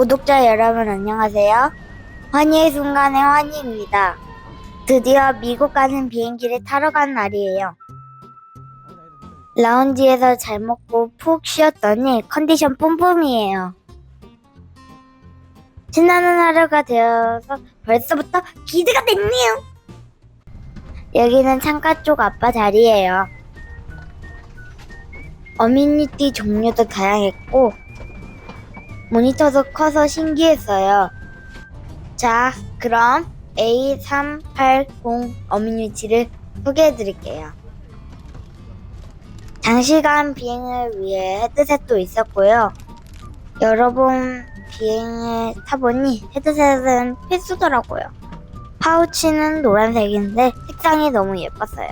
구독자 여러분 안녕하세요. 환희의 순간의 환희입니다. 드디어 미국 가는 비행기를 타러 간 날이에요. 라운지에서 잘 먹고 푹 쉬었더니 컨디션 뿜뿜이에요. 신나는 하루가 되어서 벌써부터 기대가 됐네요. 여기는 창가 쪽 아빠 자리예요. 어미니티 종류도 다양했고 모니터도 커서 신기했어요. 자, 그럼 A380 어미니티를 소개해 드릴게요. 장시간 비행을 위해 헤드셋도 있었고요. 여러 번 비행을 타보니 헤드셋은 필수더라고요. 파우치는 노란색인데 색상이 너무 예뻤어요.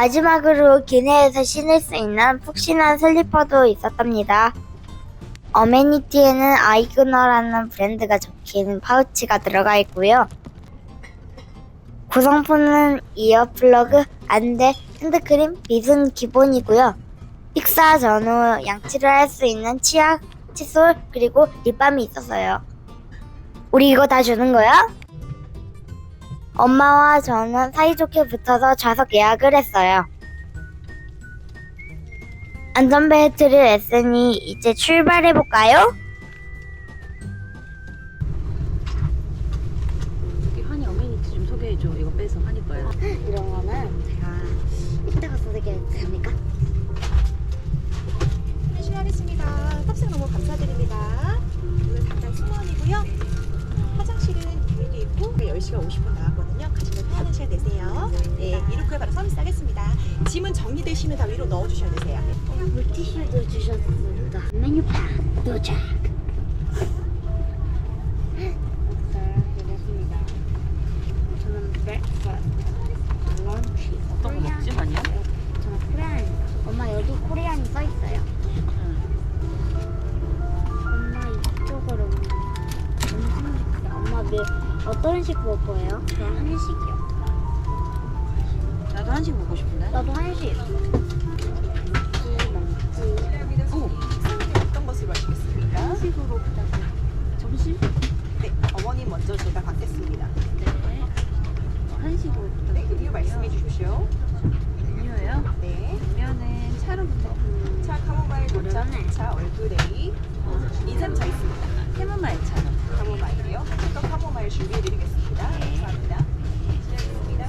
마지막으로 기내에서 신을 수 있는 푹신한 슬리퍼도 있었답니다. 어메니티에는 아이그너라는 브랜드가 적힌 파우치가 들어가 있고요. 구성품은 이어플러그, 안대, 핸드크림, 빗은 기본이고요. 식사 전후 양치를 할 수 있는 치약, 칫솔, 그리고 립밤이 있었어요. 우리 이거 다 주는 거야? 엄마와 저는 사이좋게 붙어서 좌석 예약을 했어요. 안전벨트를 했으니 이제 출발해볼까요? 이 한이 어메니티 좀 소개해줘. 이거 빼서 한이 거야. 이런 거는 제가 이따가 소개해도 됩니까? 실례하겠습니다. 탑승 너무 감사드립니다. 오늘 당장 승무원이고요. 화장실은 여기 있고 10시가 50분 나왔거 네, 이륙 후에 바로 서비스 하겠습니다. 짐은 정리되시면 다 위로 넣어주셔야 되세요. 물티슈도 주셨습니다. 메뉴판 도착. 어떤 거 먹지? 아니야? 저는 코리안. 엄마 여기 코리안이 써 있어요. 엄마 이쪽으로 점심 식사. 엄마 뭐 어떤 식 먹을 거예요? 저는 한식이요. 한식 먹고 싶은데. 나도 한식. 오, 어떤 것을 마시겠습니까? 한식으로 그다음 점심? 네, 어머님 먼저 제가 받겠습니다. 네. 어, 한식으로 네, 이유 말씀해 주십시오. 음료요. 네, 면은 차로 부탁드립니다. 차 카모마일 도착, 차 얼그레이, 인삼차 있습니다. 캐모마일 차로. 카모마일이요. 어떤 카모마일 준비해 드리겠습니다. 감사합니다. 시작했습니다.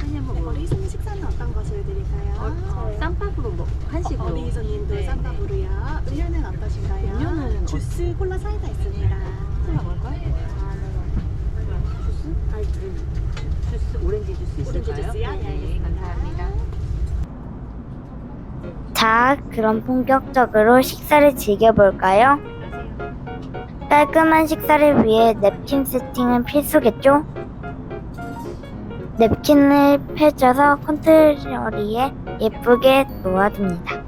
한이 한번 먹어. 어리 손님 식사는 어떤 것을 드릴까요? 어, 쌈밥으로 먹. 한식으로. 어린이 손님도 네, 쌈밥으로요. 음료는 어떠신가요? 음료는 주스, 콜라, 사이다 있습니다. 콜라 먹을까? 주스? 아니, 주스 있을까요? 네. 감사합니다. 자, 그럼 본격적으로 식사를 즐겨볼까요? 깔끔한 식사를 위해 냅킨 세팅은 필수겠죠? 냅킨을 펼쳐서 컨트롤리에 예쁘게 놓아둡니다.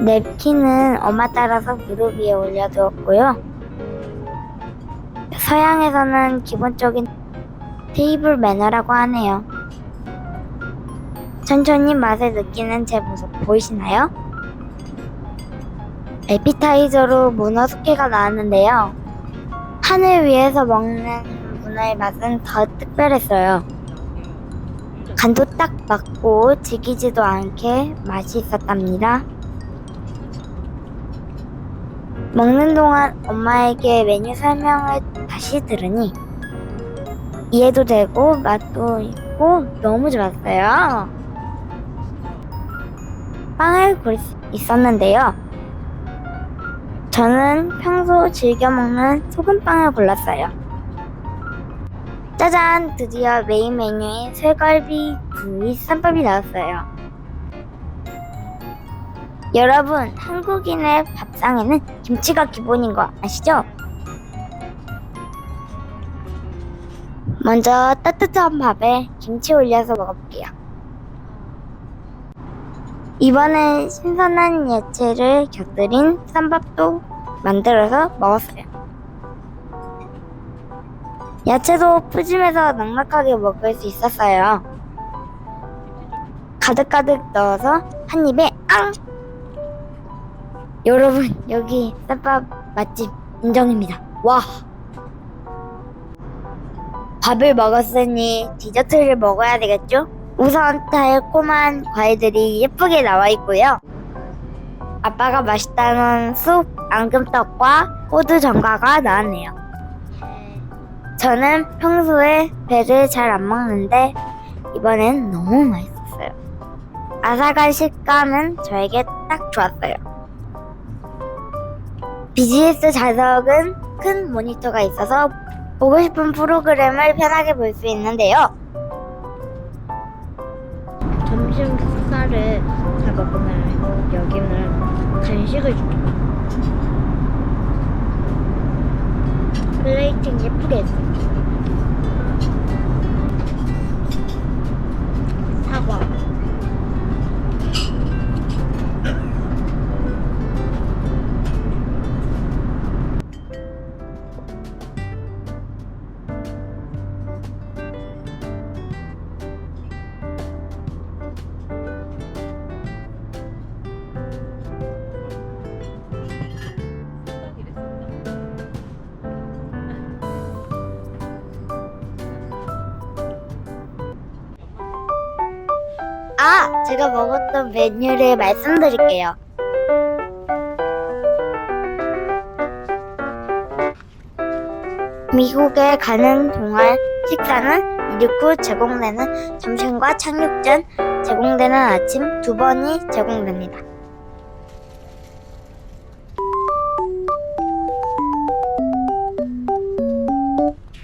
냅킨은 엄마 따라서 무릎 위에 올려두었고요. 서양에서는 기본적인 테이블 매너라고 하네요. 천천히 맛을 느끼는 제 모습 보이시나요? 에피타이저로 문어 숙회가 나왔는데요. 하늘 위에서 먹는 문어의 맛은 더 특별했어요. 간도 딱 맞고 질기지도 않게 맛이 있었답니다. 먹는 동안 엄마에게 메뉴 설명을 다시 들으니 이해도 되고 맛도 있고 너무 좋았어요. 빵을 고를 수 있었는데요. 저는 평소 즐겨 먹는 소금빵을 골랐어요. 짜잔! 드디어 메인 메뉴인 쇠갈비 구이 쌈밥이 나왔어요. 여러분, 한국인의 밥상에는 김치가 기본인 거 아시죠? 먼저 따뜻한 밥에 김치 올려서 먹어볼게요. 이번엔 신선한 야채를 곁들인 쌈밥도 만들어서 먹었어요. 야채도 푸짐해서 넉넉하게 먹을 수 있었어요. 가득가득 넣어서 한 입에 앙! 여러분 여기 쌈밥 맛집 인정입니다. 와! 밥을 먹었으니 디저트를 먹어야 되겠죠? 우선 달콤한 과일들이 예쁘게 나와 있고요. 아빠가 맛있다는 쑥, 앙금떡과 호두 전과가 나왔네요. 저는 평소에 배를 잘 안 먹는데 이번엔 너무 맛있었어요. 아삭한 식감은 저에게 딱 좋았어요. BGS 좌석은 큰 모니터가 있어서 보고 싶은 프로그램을 편하게 볼 수 있는데요. 점심 식사를 다 먹으면 여기는 간식을 줍니다. 플레이팅 예쁘게 했어요. 제가 먹었던 메뉴를 말씀드릴게요. 미국에 가는 동안 식사는 이륙 후 제공되는 점심과 착륙 전 제공되는 아침 두 번이 제공됩니다.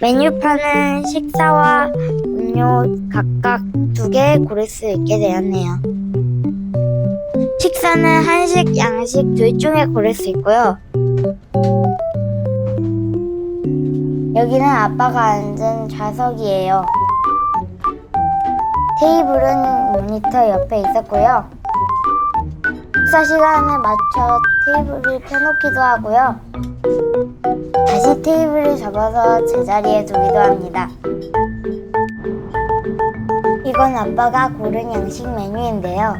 메뉴판은 식사와 음료 각각 두 개 고를 수 있게 되었네요. 식사는 한식, 양식 둘 중에 고를 수 있고요. 여기는 아빠가 앉은 좌석이에요. 테이블은 모니터 옆에 있었고요. 식사 시간에 맞춰 테이블을 펴놓기도 하고요. 다시 테이블을 접어서 제자리에 두기도 합니다. 이건 아빠가 고른 양식 메뉴인데요.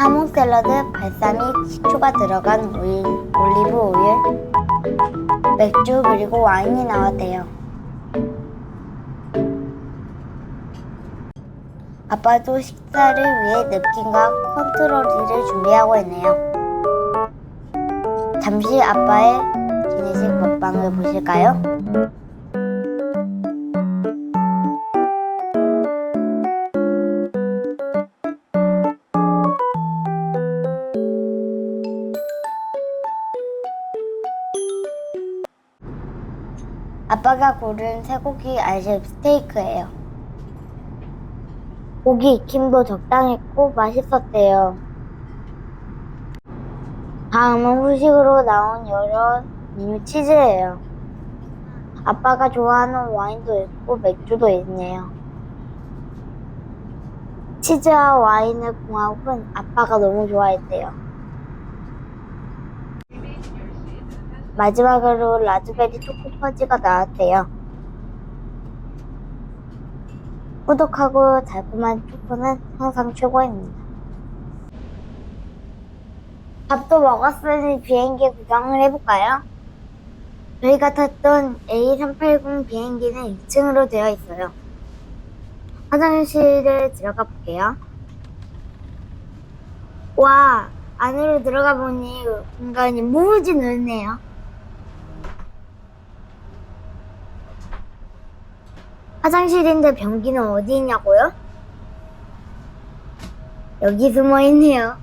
하몽 샐러드, 발사믹, 식초가 들어간 오일, 올리브 오일, 맥주 그리고 와인이 나왔대요. 아빠도 식사를 위해 냅킨과 컨트롤리를 준비하고 있네요. 잠시 아빠의 기내식 먹방을 보실까요? 아빠가 고른 쇠고기 알집 스테이크예요. 고기 익힘도 적당했고 맛있었대요. 다음은 후식으로 나온 여러 메뉴 치즈예요. 아빠가 좋아하는 와인도 있고 맥주도 있네요. 치즈와 와인의 궁합은 아빠가 너무 좋아했대요. 마지막으로 라즈베리 초코 퍼지가 나왔대요. 꾸덕하고 달콤한 초코는 항상 최고입니다. 밥도 먹었으니 비행기 구경을 해볼까요? 저희가 탔던 A380 비행기는 2층으로 되어 있어요. 화장실에 들어가 볼게요. 와, 안으로 들어가 보니 공간이 무지 넓네요. 화장실인데 변기는 어디 있냐고요? 여기 숨어 있네요.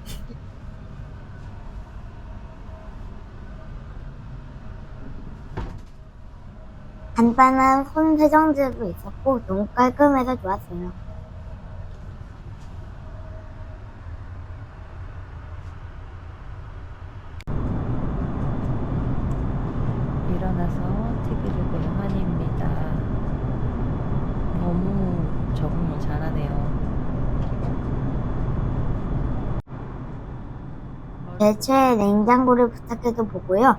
간단한 손 세정제도 있었고 너무 깔끔해서 좋았어요. 일어나서 TV를 보는 환희입니다. 너무 적응을 잘하네요. 대체 냉장고를 부탁해도 보고요.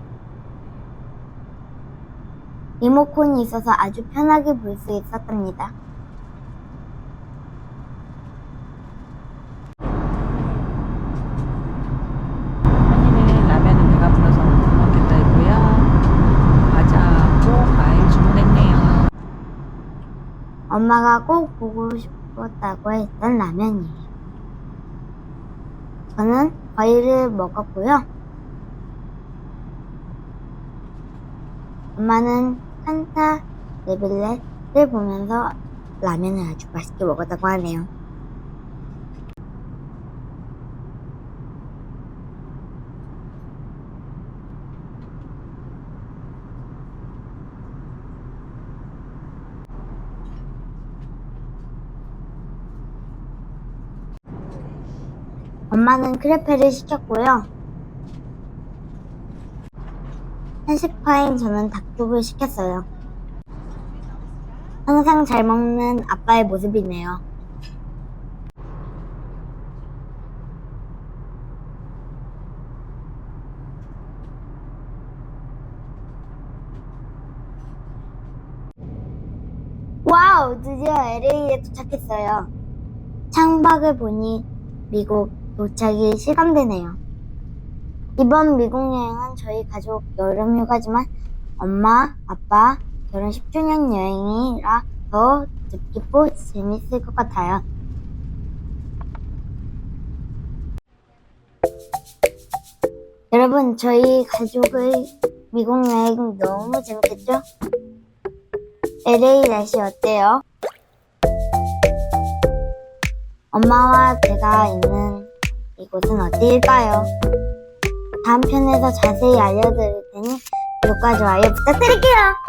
리모컨이 있어서 아주 편하게 볼 수 있었답니다. 한이는 라면은 배가 불러서 못 먹겠다 했고요. 과자하고 과일 주문했네요. 엄마가 꼭 보고 싶었다고 했던 라면이에요. 저는 과일을 먹었고요. 엄마는 칸타 네빌렛을 보면서 라면을 아주 맛있게 먹었다고 하네요. 엄마는 크레페를 시켰고요. 한식파인 저는 닭죽을 시켰어요. 항상 잘 먹는 아빠의 모습이네요. 와우! 드디어 LA에 도착했어요. 창밖을 보니 미국 도착이 실감되네요. 이번 미국 여행은 저희 가족 여름 휴가지만 엄마, 아빠 결혼 10주년 여행이라 더 뜻깊고 재밌을 것 같아요. 여러분, 저희 가족의 미국 여행 너무 재밌겠죠? LA 날씨 어때요? 엄마와 제가 있는 이곳은 어디일까요? 다음 편에서 자세히 알려드릴 테니 구독과 좋아요 부탁드릴게요.